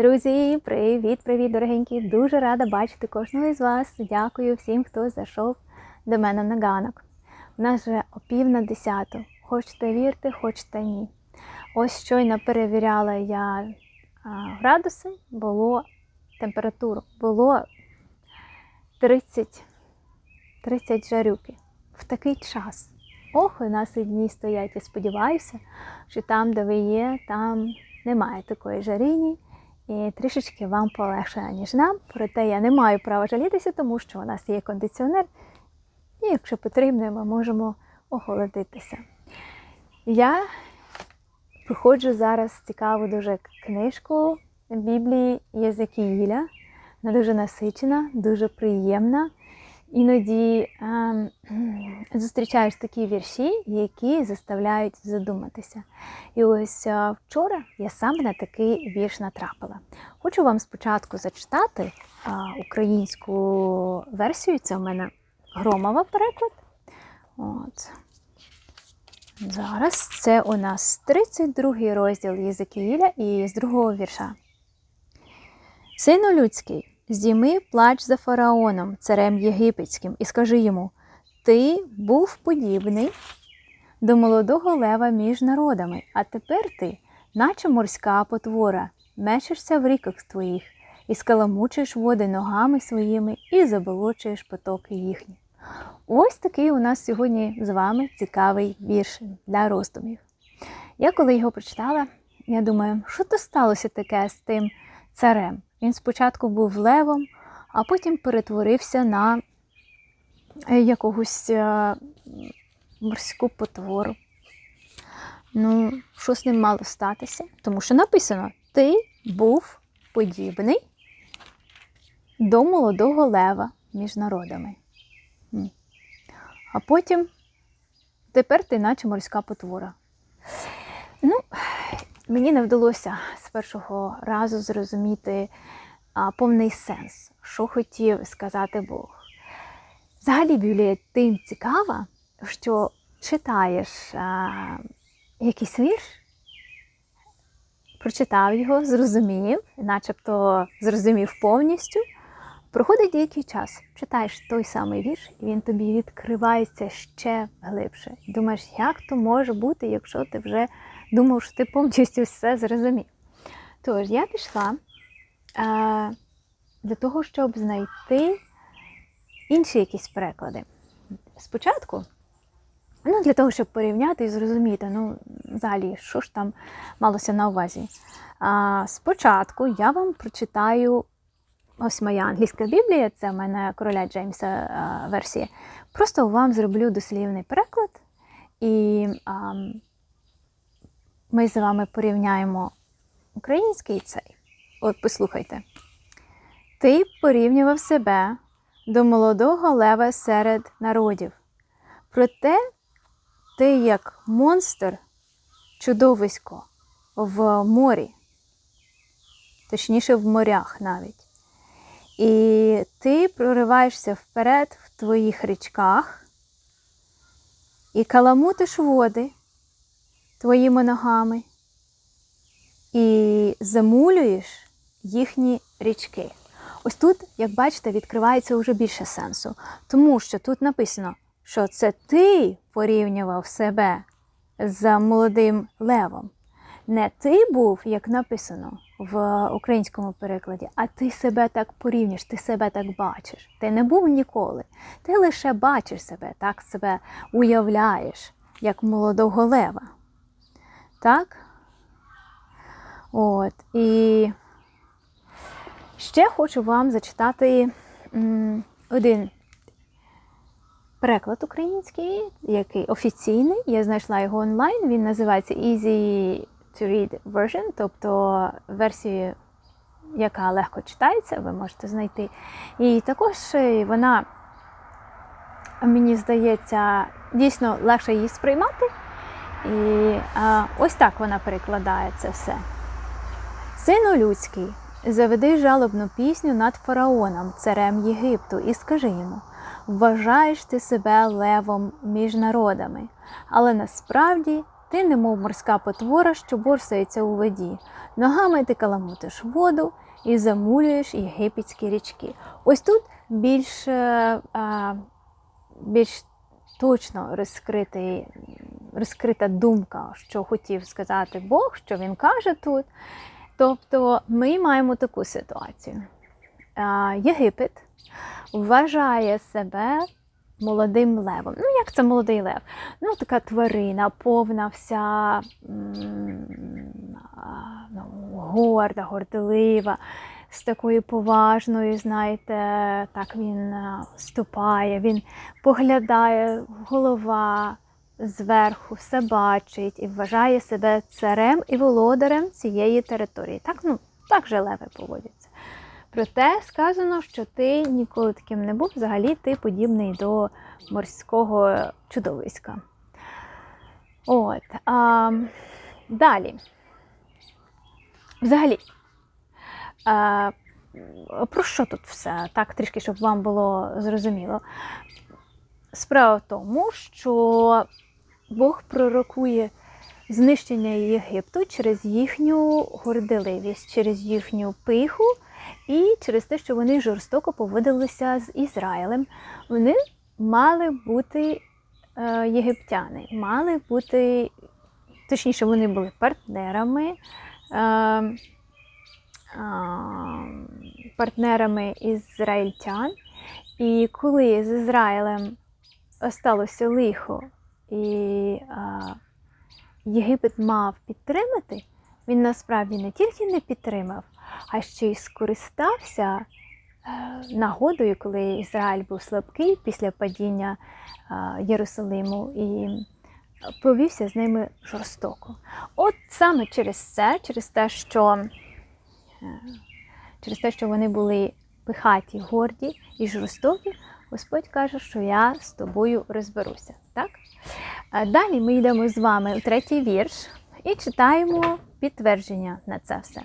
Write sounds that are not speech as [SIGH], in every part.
Друзі, привіт-привіт, дорогенькі! Дуже рада бачити кожного із вас. Дякую всім, хто зайшов до мене на ганок. У нас вже о пів на десяту. Хочете вірте, хочете ні. Ось щойно перевіряла я градуси, було температуру, було 30, 30 жарюки. В такий час. Ох, у нас і дні стоять. Я сподіваюся, що там, де ви є, там немає такої жарині. І трішечки вам полегшає, ніж нам. Проте я не маю права жалітися, тому що у нас є кондиціонер. І якщо потрібно, ми можемо охолодитися. Я проходжу зараз цікаву дуже книжку Біблії Єзекіїля. Вона дуже насичена, дуже приємна. Іноді ем, [CLEARS THROAT] зустрічаєш такі вірші, які заставляють задуматися. І ось е, вчора я саме на такий вірш натрапила. Хочу вам спочатку зачитати е, українську версію. Це у мене громова переклад. От. Зараз це у нас 32 розділ Єзекіїля і з другого вірша. Сину людський, здійми плач за фараоном, царем єгипетським, і скажи йому: Ти був подібний до молодого лева між народами, а тепер ти, наче морська потвора, мечешся в ріках твоїх, і скаламучиш води ногами своїми, і заболочуєш потоки їхні. Ось такий у нас сьогодні з вами цікавий вірш для роздумів. Я коли його прочитала, я думаю, що то сталося таке з тим царем? Він спочатку був левом, а потім перетворився на е, якогось е, морську потвору. Ну, що з ним мало статися? Тому що написано: ти був подібний до молодого лева між народами. А потім тепер ти наче морська потвора. Ну, мені не вдалося з першого разу зрозуміти а, повний сенс, що хотів сказати Бог. Взагалі Біблія тим цікава, що читаєш а, якийсь вірш, прочитав його, зрозумів, начебто зрозумів повністю. Проходить деякий час, читаєш той самий вірш, і він тобі відкривається ще глибше. Думаєш, як то може бути, якщо ти вже думав, що ти повністю все зрозумів. Тож, я пішла е, для того, щоб знайти інші якісь переклади. Спочатку, ну, для того, щоб порівняти і зрозуміти, ну, взагалі, що ж там малося на увазі. А, спочатку я вам прочитаю ось моя англійська біблія, це в мене короля Джеймса версія. Просто вам зроблю дослівний переклад, і а, ми з вами порівняємо український цей. От послухайте. Ти порівнював себе до молодого лева серед народів. Проте ти як монстр, чудовисько в морі, точніше в морях навіть. І ти прориваєшся вперед в твоїх річках і каламутиш води твоїми ногами і замулюєш їхні річки. Ось тут, як бачите, відкривається вже більше сенсу, тому що тут написано, що це ти порівнював себе з молодим левом. Не ти був, як написано в українському перекладі, а ти себе так порівнюєш, ти себе так бачиш. Ти не був ніколи. Ти лише бачиш себе, так себе уявляєш, як молодого лева. Так? От. І ще хочу вам зачитати один переклад український, який офіційний. Я знайшла його онлайн. Він називається Easy to Read Version, тобто версію, яка легко читається, ви можете знайти. І також е, вона, мені здається, дійсно легше її сприймати. І а, ось так вона перекладає це все. Сину людський, заведи жалобну пісню над фараоном, царем Єгипту, і скажи йому: вважаєш ти себе левом між народами, але насправді Ти, немов морська потвора, що борсається у воді. Ногами ти каламутиш воду і замулюєш єгипетські річки. Ось тут більш, е, а, більш точно розкритий, розкрита думка, що хотів сказати Бог, що він каже тут. Тобто ми маємо таку ситуацію. Єгипет вважає себе молодим левом. Ну, як це молодий лев? Ну, така тварина, повна вся ну, горда, горделива, з такою поважною, знаєте, так він ступає, він поглядає, голова зверху, все бачить і вважає себе царем і володарем цієї території. Так, ну, так же леви поводяться. Проте сказано, що ти ніколи таким не був, взагалі ти подібний до морського чудовиська. От. А, далі. Взагалі. А, про що тут все? Так, трішки, щоб вам було зрозуміло. Справа в тому, що Бог пророкує знищення Єгипту через їхню горделивість, через їхню пиху і через те, що вони жорстоко поводилися з Ізраїлем. Вони мали бути е, єгиптяни, мали бути, точніше, вони були партнерами. Е, партнерами ізраїльтян. І коли з Ізраїлем сталося лихо, і а, Єгипет мав підтримати, він насправді не тільки не підтримав, а ще й скористався е, нагодою, коли Ізраїль був слабкий після падіння Єрусалиму і повівся з ними жорстоко. От саме через це, через те, що е, через те, що вони були пихаті, горді і жорстокі, Господь каже, що я з тобою розберуся. Так? Далі ми йдемо з вами у третій вірш і читаємо підтвердження на це все.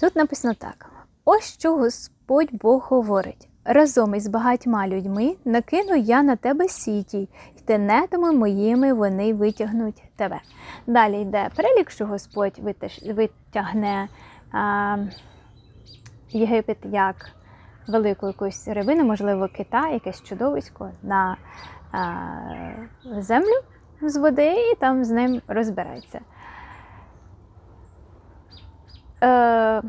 Тут написано так: ось що Господь Бог говорить. Разом із багатьма людьми накину я на тебе сіті, і тенетами моїми вони витягнуть тебе. Далі йде перелік, що Господь витягне а, Єгипет як велику якусь рибину, можливо, кита, якесь чудовисько на а, землю з води і там з ним розбереться. Е,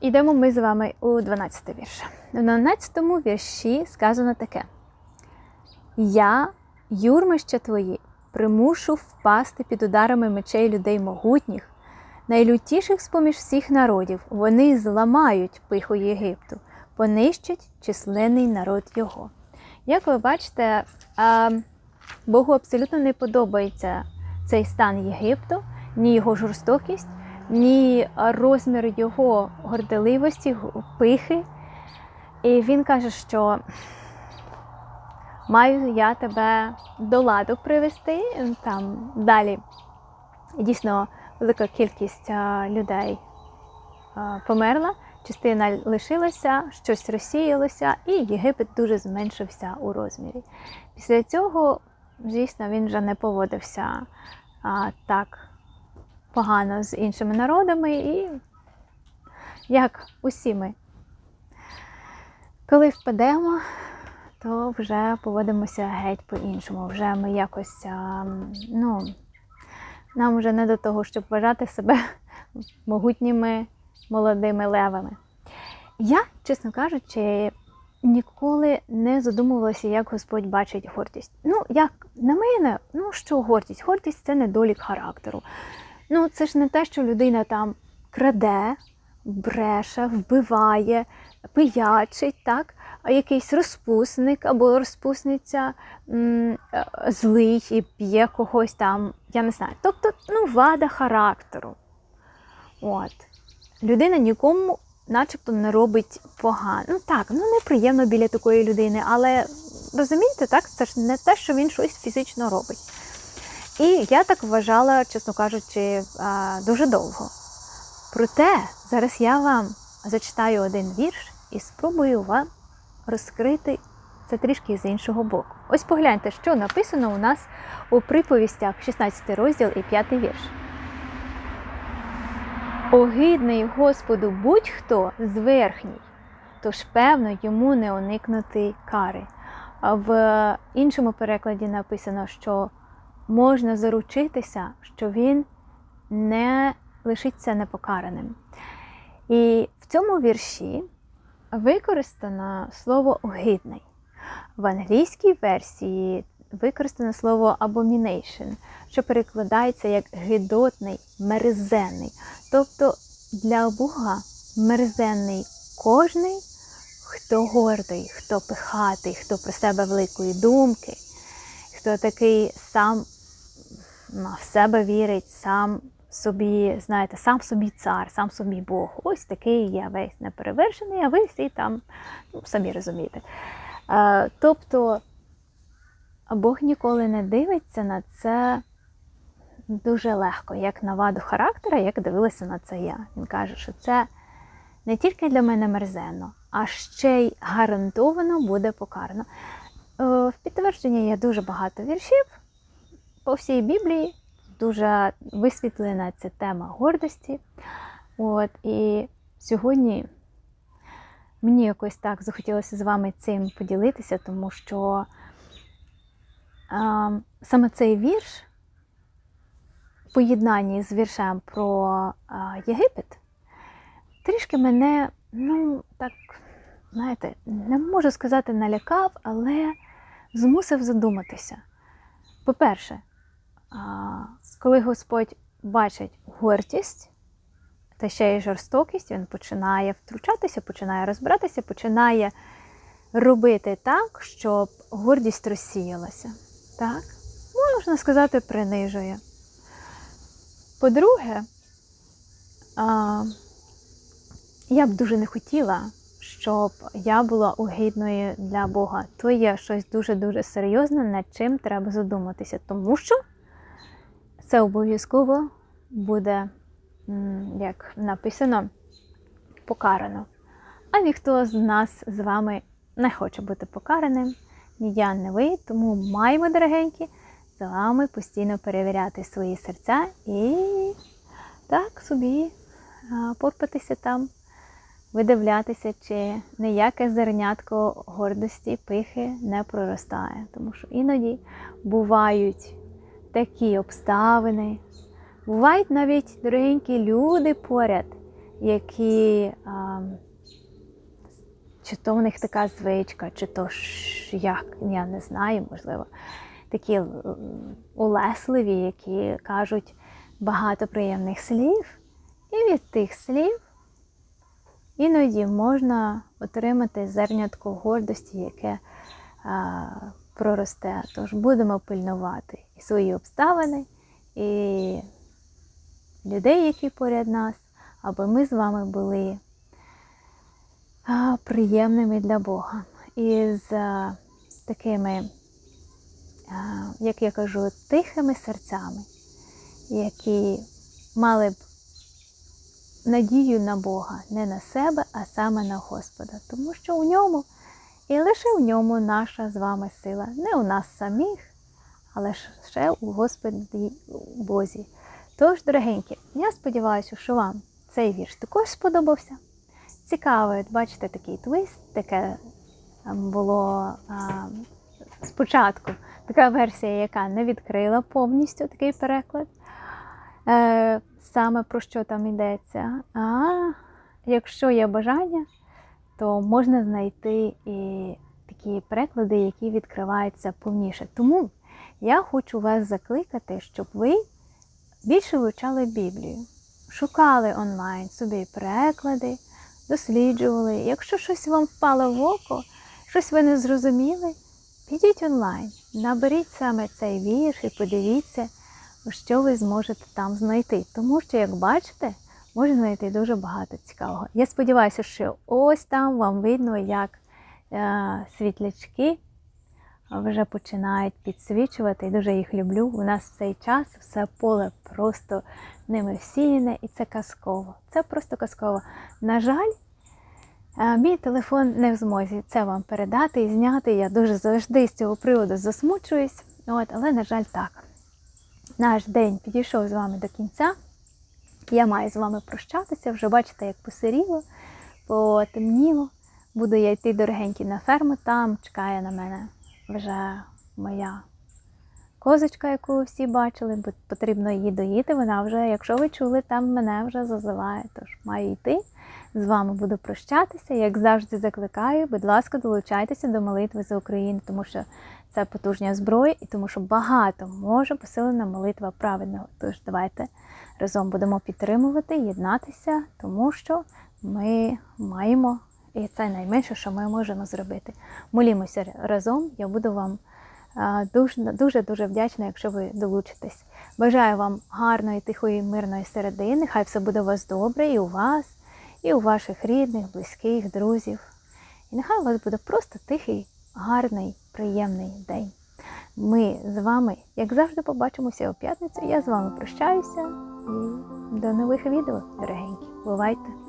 Ідемо ми з вами у 12 вірш. У 12 вірші сказано таке: Я, юрмища твої, примушу впасти під ударами мечей людей могутніх, найлютіших з поміж всіх народів, вони зламають пиху Єгипту, понищать численний народ його. Як ви бачите, Богу абсолютно не подобається цей стан Єгипту, ні його жорстокість, ні розмір його горделивості, пихи. І він каже, що маю я тебе до ладу привести. Там далі дійсно велика кількість людей померла, частина лишилася, щось розсіялося, і Єгипет дуже зменшився у розмірі. Після цього, звісно, він вже не поводився так погано з іншими народами, і як усі ми. Коли впадемо, то вже поводимося геть по-іншому. Вже ми якось, ну, нам вже не до того, щоб вважати себе [LAUGHS] могутніми молодими левами. Я, чесно кажучи, ніколи не задумувалася, як Господь бачить гордість. Ну, як на мене, ну що гордість? Гордість це недолік характеру. Ну, це ж не те, що людина там краде, бреше, вбиває, пиячить, так? Якийсь розпусник або розпусниця м злий і п'є когось там, я не знаю. Тобто, ну, вада характеру. От. Людина нікому начебто не робить погано. Ну так, ну неприємно біля такої людини, але розумієте, так, це ж не те, що він щось фізично робить. І я так вважала, чесно кажучи, дуже довго. Проте зараз я вам зачитаю один вірш і спробую вам розкрити це трішки з іншого боку. Ось погляньте, що написано у нас у приповістях, 16 розділ і 5 вірш. Огидний Господу будь-хто зверхній, тож певно йому не уникнути кари. В іншому перекладі написано, що можна заручитися, що він не лишиться непокараним. І в цьому вірші використано слово огидний. В англійській версії використано слово abomination, що перекладається як гидотний, мерзенний. Тобто для Бога мерзенний кожний, хто гордий, хто пихатий, хто про себе великої думки, хто такий сам в себе вірить, сам собі, знаєте, сам собі цар, сам собі Бог. Ось такий я весь неперевершений, а ви всі там ну, самі розумієте. Е, тобто Бог ніколи не дивиться на це дуже легко, як на ваду характера, як дивилася на це я. Він каже, що це не тільки для мене мерзенно, а ще й гарантовано буде покарано. Е, В підтвердження є дуже багато віршів по всій Біблії. Дуже висвітлена ця тема гордості. От, і сьогодні мені якось так захотілося з вами цим поділитися, тому що а, саме цей вірш, в поєднанні з віршем про а, Єгипет, трішки мене, ну, так, знаєте, не можу сказати, налякав, але змусив задуматися. По-перше, а, коли Господь бачить гордість та ще й жорстокість, він починає втручатися, починає розбиратися, починає робити так, щоб гордість розсіялася. Так? Можна сказати, принижує. По-друге, я б дуже не хотіла, щоб я була огидною для Бога. То є щось дуже-дуже серйозне, над чим треба задуматися, тому що це обов'язково буде, як написано, покарано. А ніхто з нас з вами не хоче бути покараним, ні я, ні ви. Тому маємо, дорогенькі, з вами постійно перевіряти свої серця і так собі порпатися там, видивлятися, чи ніяке зернятко гордості, пихи не проростає. Тому що іноді бувають такі обставини. Бувають навіть дорогенькі люди поряд, які, а, чи то в них така звичка, чи то ж як, я не знаю, можливо, такі улесливі, які кажуть багато приємних слів, і від тих слів іноді можна отримати зернятко гордості, яке проросте. Тож будемо пильнувати і свої обставини, і людей, які поряд нас, аби ми з вами були приємними для Бога. І з такими, як я кажу, тихими серцями, які мали б надію на Бога, не на себе, а саме на Господа. Тому що у ньому і лише в ньому наша з вами сила. Не у нас самих, але ще у Господі Бозі. Тож, дорогенькі, я сподіваюся, що вам цей вірш також сподобався. Цікавий, бачите, такий твист, таке ем, було а, спочатку така версія, яка не відкрила повністю такий переклад. Е, саме про що там йдеться. А якщо є бажання, то можна знайти і такі переклади, які відкриваються повніше. Тому я хочу вас закликати, щоб ви більше вивчали Біблію, шукали онлайн собі переклади, досліджували. Якщо щось вам впало в око, щось ви не зрозуміли, підіть онлайн, наберіть саме цей вірш і подивіться, що ви зможете там знайти. Тому що, як бачите, можна знайти дуже багато цікавого. Я сподіваюся, що ось там вам видно, як е, світлячки вже починають підсвічувати. Дуже їх люблю. У нас в цей час все поле просто ними всіяне, і це казково. Це просто казково. На жаль, Е, Мій телефон не в змозі це вам передати і зняти. Я дуже завжди з цього приводу засмучуюсь. От, але, на жаль, так. Наш день підійшов з вами до кінця. Я маю з вами прощатися. Вже бачите, як посиріло, потемніло. Буду я йти дорогенькі на ферму. Там чекає на мене вже моя козочка, яку ви всі бачили, бо потрібно її доїти. Вона вже, якщо ви чули, там мене вже зазиває. Тож маю йти. З вами буду прощатися. Як завжди закликаю, будь ласка, долучайтеся до молитви за Україну, тому що це потужня зброя, і тому що багато може посилена молитва праведного. Тож давайте разом будемо підтримувати, єднатися, тому що ми маємо, і це найменше, що ми можемо зробити. Молімося разом. Я буду вам дуже дуже дуже вдячна, якщо ви долучитесь. Бажаю вам гарної, тихої, мирної середини. Хай все буде у вас добре і у вас, і у ваших рідних, близьких, друзів. І нехай у вас буде просто тихий, гарний, приємний день. Ми з вами, як завжди, побачимося у п'ятницю. Я з вами прощаюся і до нових відео, дорогенькі. Бувайте!